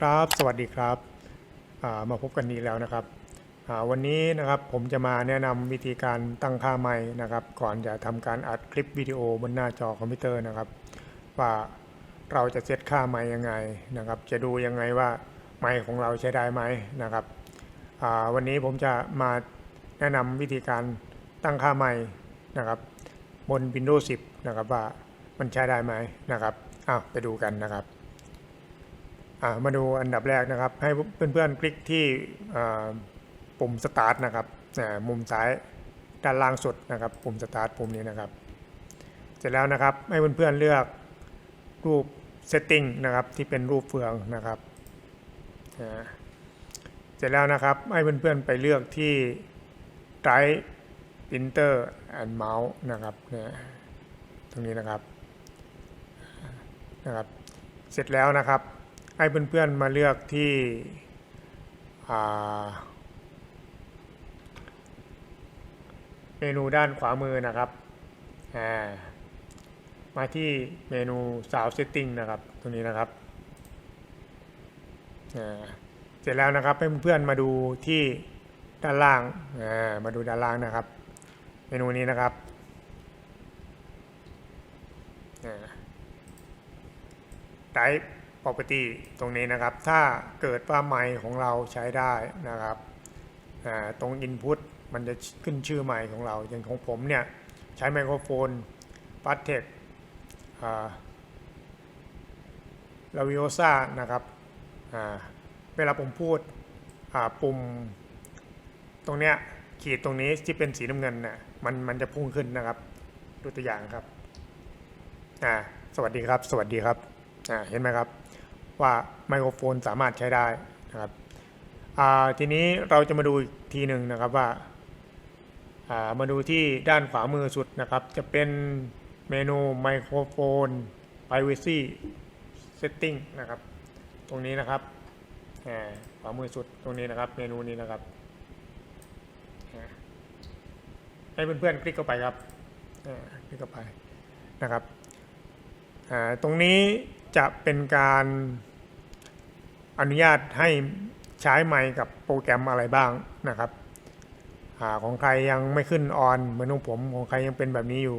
ครับสวัสดีครับามาพบกันอีกแล้วนะครับวันนี้นะครับผมจะมาแนะนำวิธีการตั้งค่าไมค์นะครับ ก่อนจะทำการอัดคลิปวิดีโอบนหน้าจอคอมพิวเตอร์นะครับ ว่าเราจะเซตค่าไมค์ยังไงนะครับ จะดูยังไงว่าไมค์ของเราใช้ได้ไหมนะครับวันนี้ผมจะมาแนะนำวิธีการตั้งค่าไมค์นะครับ บน Windows 10 นะครับว่ามันใช้ได้ไหมนะครับอ้าวไปดูกันนะครับ มาดูอันดับแรกนะครับ ให้เพื่อนๆคลิกที่ปุ่ม start นะครับมุมซ้ายด้านล่างสุดนะครับ ปุ่ม start ปุ่มนี้นะครับ เสร็จแล้วนะครับให้เพื่อนๆเลือกรูป setting นะครับที่เป็นรูปเฟืองนะครับเสร็จแล้วนะครับให้เพื่อนๆไปเลือกที่ drive printer and mouse นะครับเนี่ยตรงนี้นะครับนะครับ เสร็จแล้วนะครับ ให้เพื่อนๆมาเลือกที่เมนูด้านขวามือนะครับามาที่เมนู Sound Setting นะครับ ตรงนี้นะครับ เสร็จแล้วนะครับให้เพื่อนๆมาดูที่ด้านล่างามาดูด้านล่างนะครับ เมนูนี้นะครับอ่า Type Property ตรงนี้นะครับ ถ้าเกิดว่าไมค์ของเราใช้ได้นะครับตรง Input มันจะขึ้นชื่อไมค์ของเรา อย่างของผมเนี่ยใช้ไมโครโฟน p a t e c ลาวิโอซ่านะครับเวลาผมพูดปุ่มตรงเนี้ยขีดตรงนี้ที่เป็นสีน้ำเงินน่ะมันมันจะพุ่งขึ้นนะครับ ดูตัวอย่างครับ อ่า สวัสดีครับ สวัสดีครับ อ่า เห็นไหมครับ ว่าไมโครโฟนสามารถใช้ได้นะครับทีนี้เราจะมาดูอีกทีหนึ่งนะครับว่าามาดูที่ด้านขวามือสุดนะครับ จะเป็นเมนูไมโครโฟน privacy setting นะครับ ตรงนี้นะครับขวามือสุดตรงนี้นะครับ เมนูนี้นะครับ ให้เพื่อนๆคลิกเข้าไปครับคลิกเข้าไปนะครับตรงนี้ จะเป็นการอนุญาตให้ใช้ไมค์กับโปรแกรมอะไรบ้างนะครับอาของใครยังไม่ขึ้นออนเหมือนของผมของใครยังเป็นแบบนี้อยู่